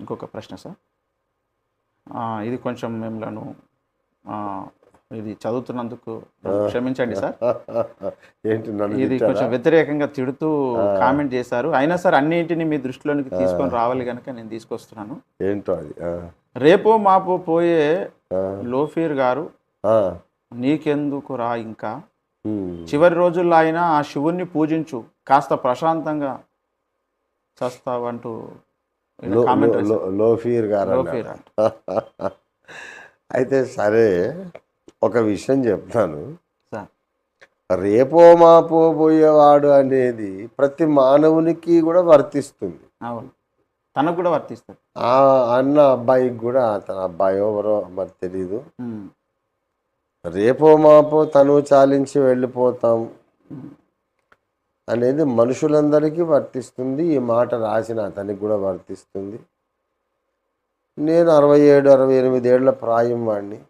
ఇంకొక ప్రశ్న సార్. ఇది కొంచెం మిమ్మల్ని ఇది చదువుతున్నందుకు క్షమించండి సార్. ఏంటి ఇది? కొంచెం వ్యతిరేకంగా తిడుతూ కామెంట్ చేశారు. అయినా సార్ అన్నింటినీ మీ దృష్టిలోనికి తీసుకొని రావాలి కనుక నేను తీసుకొస్తున్నాను. ఏంటో అది? రేపో మాపో పోయే లోఫీర్ గారు నీకెందుకు రా ఇంకా. చివరి రోజుల్లో అయినా ఆ శివుణ్ణి పూజించు కాస్త ప్రశాంతంగా చస్తావంటూ లోఫీర్ గారు. అయితే సరే ఒక విషయం చెప్తాను. రేపో మాపో పోయేవాడు అనేది ప్రతి మానవునికి కూడా వర్తిస్తుంది. అవును. తనకు కూడా వర్తిస్తుంది. ఆ అన్న అబ్బాయికి కూడా తన అబ్బాయి ఎవరో మరి తెలీదు. రేపో మాపో తను చాలించి వెళ్ళిపోతాం. అనేది మనుషులందరికీ వర్తిస్తుంది. ఈ మాట రాసిన అతనికి కూడా వర్తిస్తుంది. నేను అరవై ఏడు అరవై ఎనిమిది ఏళ్ళ ప్రాయం వాడిని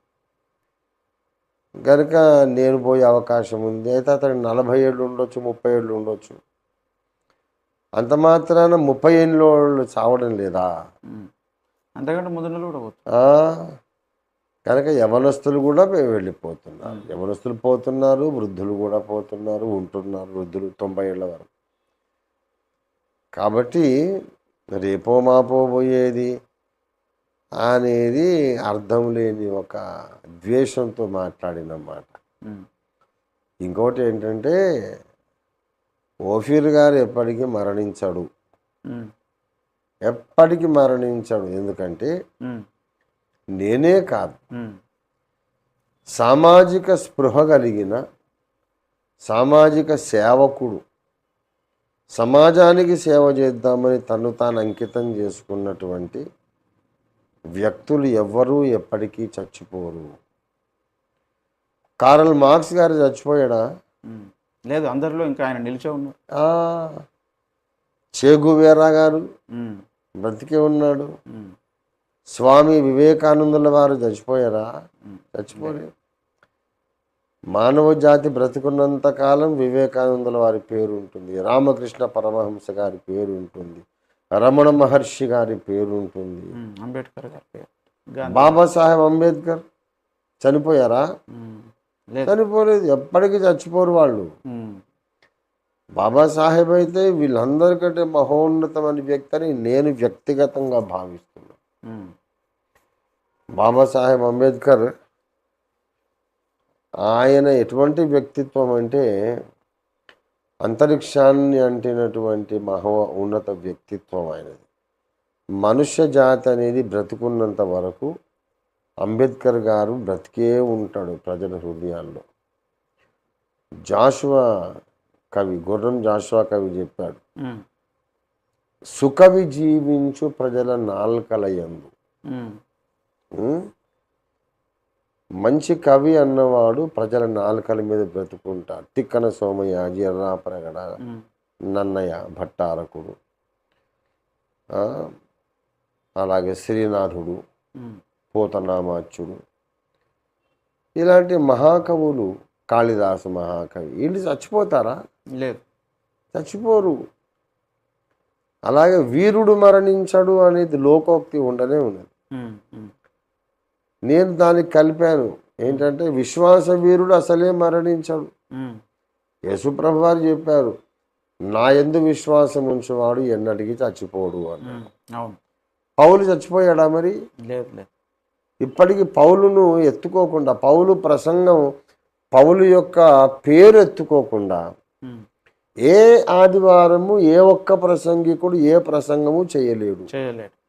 కనుక నేను పోయే అవకాశం ఉంది. అయితే అతనికి నలభై ఏళ్ళు ఉండొచ్చు ముప్పై ఏళ్ళు ఉండొచ్చు. అంత మాత్రాన ముప్పై ఏళ్ళ చావడం లేదా. అంతకంటే ముందు కూడా కనుక యవనస్తులు కూడా వె- వెళ్ళిపోతున్నారు యవనస్తులు పోతున్నారు వృద్ధులు కూడా పోతున్నారు ఉంటున్నారు వృద్ధులు తొంభై ఏళ్ళ వరకు. కాబట్టి రేపో మాపో పోయేది అనేది అర్థం లేని ఒక ద్వేషంతో మాట్లాడిన మాట. ఉమ్, ఇంకోటి ఏంటంటే ఓఫీర్ గారు ఎప్పటికీ మరణించడు. ఎప్పటికీ మరణించడు. ఎందుకంటే నేనే కాదు. సామాజిక స్పృహ కలిగిన సామాజిక సేవకుడు. సమాజానికి సేవ చేద్దామని తను తాను అంకితం చేసుకున్నటువంటి వ్యక్తులు ఎవ్వరూ ఎప్పటికీ చచ్చిపోరు. కారల్ మార్క్స్ గారు చచ్చిపోయాడా. లేదు అందరిలో ఇంకా ఆయన నిలిచే ఉన్నారు ఆ, చేగువేరా గారు బ్రతికే ఉన్నాడు. స్వామి వివేకానందుల వారు చచ్చిపోయారా. చచ్చిపోలేదు. మానవ జాతి బ్రతికున్నంత కాలం వివేకానందుల వారి పేరు ఉంటుంది. రామకృష్ణ పరమహంస గారి పేరు ఉంటుంది. రమణ మహర్షి గారి పేరు ఉంటుంది. అంబేద్కర్ గారి పేరు. బాబాసాహెబ్ అంబేద్కర్ చనిపోయారా? చనిపోలేదు. ఎప్పటికీ చచ్చిపోరు వాళ్ళు. బాబాసాహెబ్ అయితే వీళ్ళందరికంటే మహోన్నతమైన వ్యక్తి అని నేను వ్యక్తిగతంగా భావిస్తున్నాను ఉమ్, బాబాసాహెబ్ అంబేద్కర్ ఆయన ఎటువంటి వ్యక్తిత్వం అంటే అంతరిక్షాన్ని అంటినటువంటి మహో ఉన్నత వ్యక్తిత్వం ఆయనది. మనుష్య జాతి అనేది బ్రతుకున్నంత వరకు అంబేద్కర్ గారు బ్రతికే ఉంటాడు ప్రజల హృదయాల్లో. జాషువా కవి గుర్రం జాషువా కవి చెప్పాడు. సుకవి జీవించు ప్రజల నాల్కలయందు? మంచి కవి అన్నవాడు ప్రజల నాలుకల మీద బ్రతుకుంటాడు. తిక్కన సోమయ్య జిర్రాపరగడ ఉమ్, నన్నయ్య భట్టారకుడు. అలాగే శ్రీనాథుడు పోతనామాచ్యుడు. ఇలాంటి మహాకవులు కాళిదాసు మహాకవి వీళ్ళు చచ్చిపోతారా? లేదు. చచ్చిపోరు. అలాగే వీరుడు మరణించడు అనేది లోకోక్తి ఉండనే ఉన్నది నేను దానికి కలిపాను. ఏంటంటే విశ్వాస వీరుడు అసలే మరణించడు. ఉమ్, యేసుప్రభు వారు చెప్పారు నా ఎందు విశ్వాసం ఉంచేవాడు ఎన్నటికీ చచ్చిపోడు అని పౌలు చచ్చిపోయాడా మరి? ఇప్పటికి పౌలును ఎత్తుకోకుండా పౌలు ప్రసంగం పౌలు యొక్క పేరు ఎత్తుకోకుండా ఏ ఆదివారము ఏ ఒక్క ప్రసంగికుడు ఏ ప్రసంగము చేయలేడు. చేయలేడు.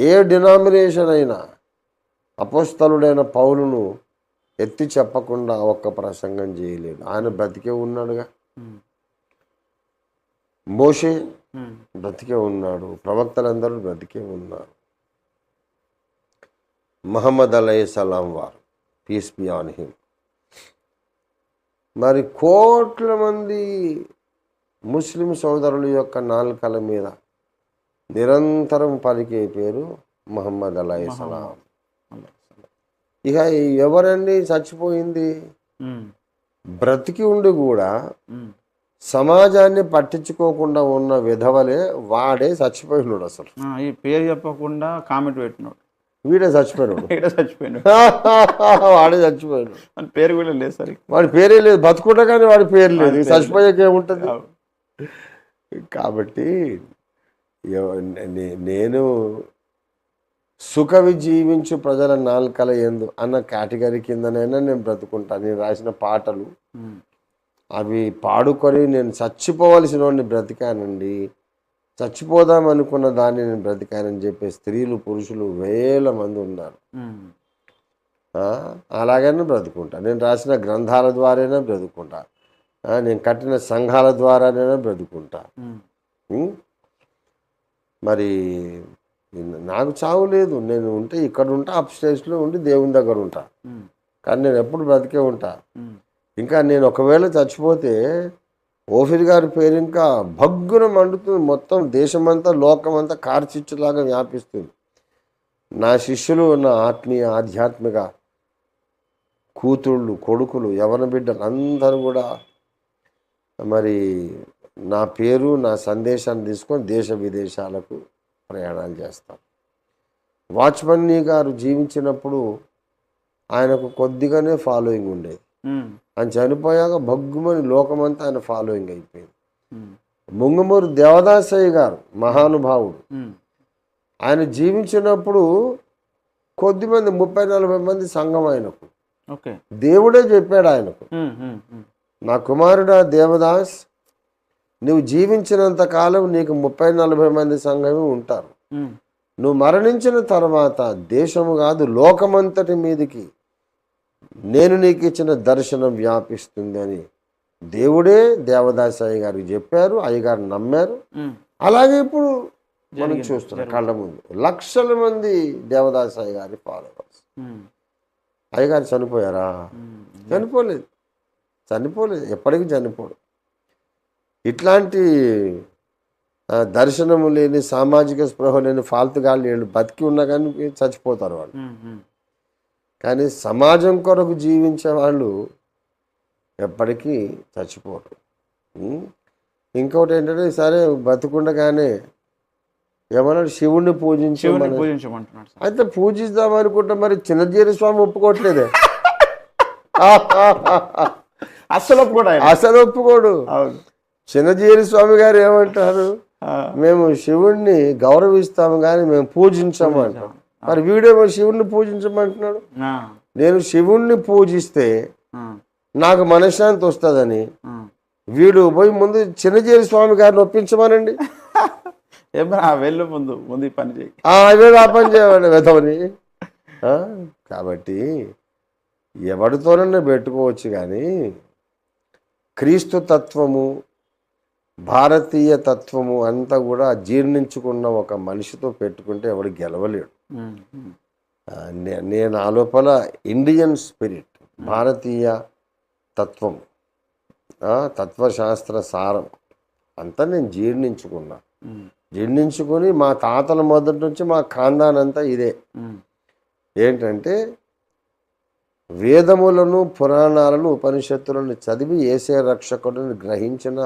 ఏ డినామినేషన్ అయినా అపోస్తలుడైన పౌలును ఎత్తి చెప్పకుండా ఒక్క ప్రసంగం చేయలేడు. ఆయన బ్రతికే ఉన్నాడుగా. మోషే బ్రతికే ఉన్నాడు. ప్రవక్తలందరూ బ్రతికే ఉన్నారు. మహమ్మద్ అలై సలాం వారు పీస్ బి ఆన్ హిమ్. మరి కోట్ల మంది ముస్లిం సోదరుల యొక్క నాలుకల మీద నిరంతరం పలికే పేరు మహమ్మద్ అలై సలాం. ఇక ఎవరండి చచ్చిపోయింది? బ్రతికి ఉండి కూడా సమాజాన్ని పట్టించుకోకుండా ఉన్న విధవలే వాడే చచ్చిపోయినాడు అసలు. ఈ పేరు చెప్పకుండా కామెంట్ పెట్టినాడు. వీడే చచ్చిపోయినాడు ఇక్కడ చచ్చిపోయినాడు వాడే చచ్చిపోయాడు. మన పేరు కూడా లేదు సరే వాడి పేరే లేదు. బతుకుంటా కానీ వాడి పేరు లేదు. వాడి చచ్చిపోయాక ఏముంటుంది? కాబట్టి నేను సుఖవి జీవించు ప్రజల నాలుకల ఎందు అన్న కేటగిరీ కిందనైనా నేను బ్రతుకుంటాను నేను రాసిన పాటలు. అవి పాడుకొని నేను చచ్చిపోవలసిన వాడిని బ్రతికానండి. చచ్చిపోదాం అనుకున్న దాన్ని నేను బ్రతికానని చెప్పే స్త్రీలు పురుషులు వేల మంది ఉన్నారు. అలాగనే బ్రతుకుంటా. నేను రాసిన గ్రంథాల ద్వారానే బ్రతుకుంటా. నేను కట్టిన సంఘాల ద్వారానే బ్రతుకుంటా? మరి నాకు చావు లేదు. నేను ఉంటే ఇక్కడ ఉంటా అప్ స్టేజ్లో ఉండి దేవుని దగ్గర ఉంటా. కానీ నేను ఎప్పుడు బ్రతికే ఉంటా. ఇంకా నేను ఒకవేళ చచ్చిపోతే ఓఫిర్ గారి పేరు ఇంకా భగ్గున మండుతుంది. మొత్తం దేశమంతా లోకమంతా కార్చిచ్చులాగా వ్యాపిస్తుంది. నా శిష్యులు నా ఆత్మీయ ఆధ్యాత్మిక కూతుళ్ళు కొడుకులు యవన బిడ్డలు అందరూ కూడా మరి నా పేరు నా సందేశాన్ని తీసుకొని దేశ విదేశాలకు ప్రయాణాలు చేస్తాం వాచ్మన్నీ గారు జీవించినప్పుడు ఆయనకు కొద్దిగానే ఫాలోయింగ్ ఉండేది. ఆయన చనిపోయాక భగ్గుమని లోకమంతా ఆయన ఫాలోయింగ్ అయిపోయింది. ముంగమూరు దేవదాసయ్య గారు మహానుభావుడు. ఆయన జీవించినప్పుడు కొద్దిమంది ముప్పై నలభై మంది సంఘం ఆయనకు. దేవుడే చెప్పాడు ఆయనకు. నా కుమారుడా దేవదాస్ నువ్వు జీవించినంత కాలం నీకు ముప్పై నలభై మంది సంఘమే ఉంటారు. నువ్వు మరణించిన తర్వాత దేశము కాదు లోకమంతటి మీదికి నేను నీకు ఇచ్చిన దర్శనం వ్యాపిస్తుంది అని దేవుడే దేవదాస్ అయ్య గారికి చెప్పారు అయ్యగారు నమ్మారు. అలాగే ఇప్పుడు మనం చూస్తున్నాం కళ్ళ ముందు. లక్షల మంది దేవదాస్ అయ్య గారి ఫాలోవర్స్ అయ్యగారు చనిపోయారా? చనిపోలేదు. చనిపోలేదు. ఎప్పటికీ చనిపోడు. ఇట్లాంటి దర్శనము లేని సామాజిక స్పృహ లేని ఫాల్తుగాళ్ళు వీళ్ళు బతికి ఉన్నా కానీ చచ్చిపోతారు వాళ్ళు. కానీ సమాజం కొరకు జీవించే వాళ్ళు ఎప్పటికీ చచ్చిపోరు? ఇంకోటి ఏంటంటే సరే బతుకుండగానే ఏమన్నాడు? శివుణ్ణి శివుని పూజించమని పూజించమంటున్నాడు సార్. అయితే పూజిద్దాం అనుకుంటే మరి చిన్నజీరి స్వామి ఒప్పుకోవట్లేదే? అస్సలు ఒప్పుకోడు అసలు ఒప్పుకోడు. చిన్నజీరి స్వామి గారు ఏమంటారు? మేము శివుణ్ణి గౌరవిస్తాము కానీ మేము పూజించము అంటాం మరి వీడేమో శివుణ్ణి పూజించమంటున్నాడు. నేను శివుణ్ణి పూజిస్తే నాకు మనశ్శాంతి వస్తుందని. వీడు పోయి ముందు చిన్నజీరి స్వామి గారిని ఒప్పించమనండి. వెళ్ళు ముందు ముందు ఈ పని చేయి. ఆ, పని చేయమని వెధవని కాబట్టి ఎవరితోనన్నా పెట్టుకోవచ్చు కానీ క్రీస్తు తత్వము భారతీయ తత్వము అంతా కూడా జీర్ణించుకున్న ఒక మనిషితో పెట్టుకుంటే ఎవడు గెలవలేడు. నేను ఆ లోపల ఇండియన్ స్పిరిట్ భారతీయ తత్వం తత్వశాస్త్ర సారం అంతా నేను జీర్ణించుకున్నా. జీర్ణించుకొని మా తాతల మొదటి నుంచి మా ఖాందానంతా ఇదే. ఏంటంటే వేదములను పురాణాలను ఉపనిషత్తులను చదివి ఏసే రక్షకుడిని గ్రహించిన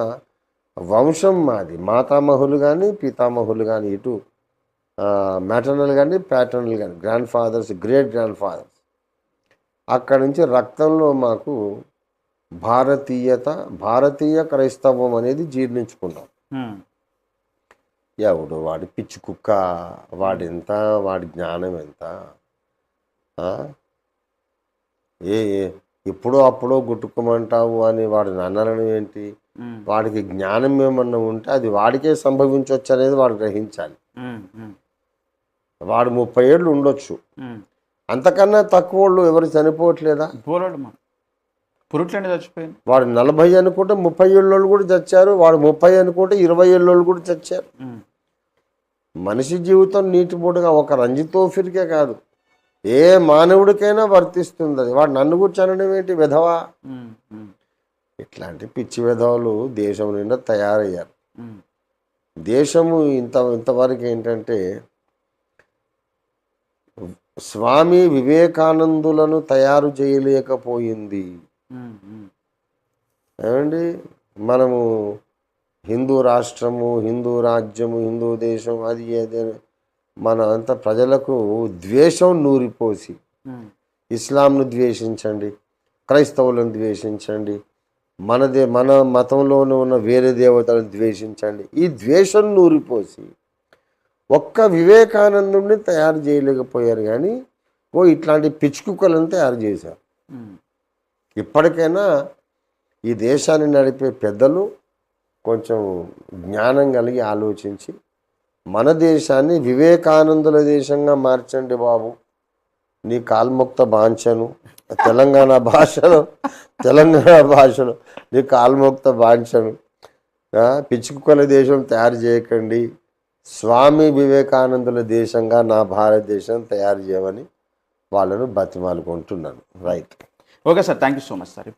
వంశం మాది. మాతామహులు కానీ పితామహులు కానీ ఇటు మ్యాటర్నల్ కానీ ప్యాటర్నల్ కానీ grandfathers great grandfathers అక్కడి నుంచి రక్తంలో మాకు భారతీయత భారతీయ క్రైస్తవం అనేది జీర్ణించుకున్నాం. ఎవడు వాడి పిచ్చి కుక్క వాడెంత వాడి జ్ఞానం ఎంత? ఏ ఎప్పుడో అప్పుడో గుట్టుకోమంటావు అని వాడు నన్నలను ఏంటి? వాడికి జ్ఞానం ఏమన్నా ఉంటే అది వాడికే సంభవించవచ్చు అనేది వాడు గ్రహించాలి. వాడు ముప్పై ఏళ్ళు ఉండొచ్చు. అంతకన్నా తక్కువ వాళ్ళు ఎవరు చనిపోవట్లేదా? పురుట్లండి చచ్చిపోయింది. వాడు నలభై అనుకుంటే ముప్పై ఏళ్ళోళ్ళు కూడా చచ్చారు వాడు ముప్పై అనుకుంటే ఇరవై ఏళ్ళోళ్ళు కూడా చచ్చారు. మనిషి జీవితం నీటిబోటుగా ఒక రంజితోఫిరికే కాదు. ఏ మానవుడికైనా వర్తిస్తుంది అది. వాడు నన్ను కూర్చొనడం ఏంటి? విధవా? ఇట్లాంటి పిచ్చి విధవలు దేశం నిండా తయారయ్యారు. దేశము ఇంత ఇంతవరకు ఏంటంటే స్వామి వివేకానందులను తయారు చేయలేకపోయింది. ఏమండి? మనము హిందూ రాష్ట్రము హిందూ రాజ్యము హిందూ దేశం అది ఏది? మన అంత ప్రజలకు ద్వేషం నూరిపోసి ఇస్లాంను ద్వేషించండి క్రైస్తవులను ద్వేషించండి మనదే మన మతంలోనే ఉన్న వేరే దేవతలను ద్వేషించండి ఈ ద్వేషం నూరిపోసి ఒక్క వివేకానందుడిని తయారు చేయలేకపోయారు కానీ ఓ ఇట్లాంటి పిచ్చుకుక్కలను తయారు చేశారు. ఇప్పటికైనా ఈ దేశాన్ని నడిపే పెద్దలు కొంచెం జ్ఞానం కలిగి ఆలోచించి మన దేశాన్ని వివేకానందుల దేశంగా మార్చండి బాబు. నీ కాల్ముక్త బాంఛను తెలంగాణ భాషలో తెలంగాణ భాషలో నీ కాల్ముక్త బాంఛను పిచ్చుకుక్కల దేశం తయారు చేయకండి. స్వామి వివేకానందుల దేశంగా నా భారతదేశం తయారు చేయమని వాళ్ళను బతిమాలుకుంటున్నాను. Right. Okay sir thank you so much sir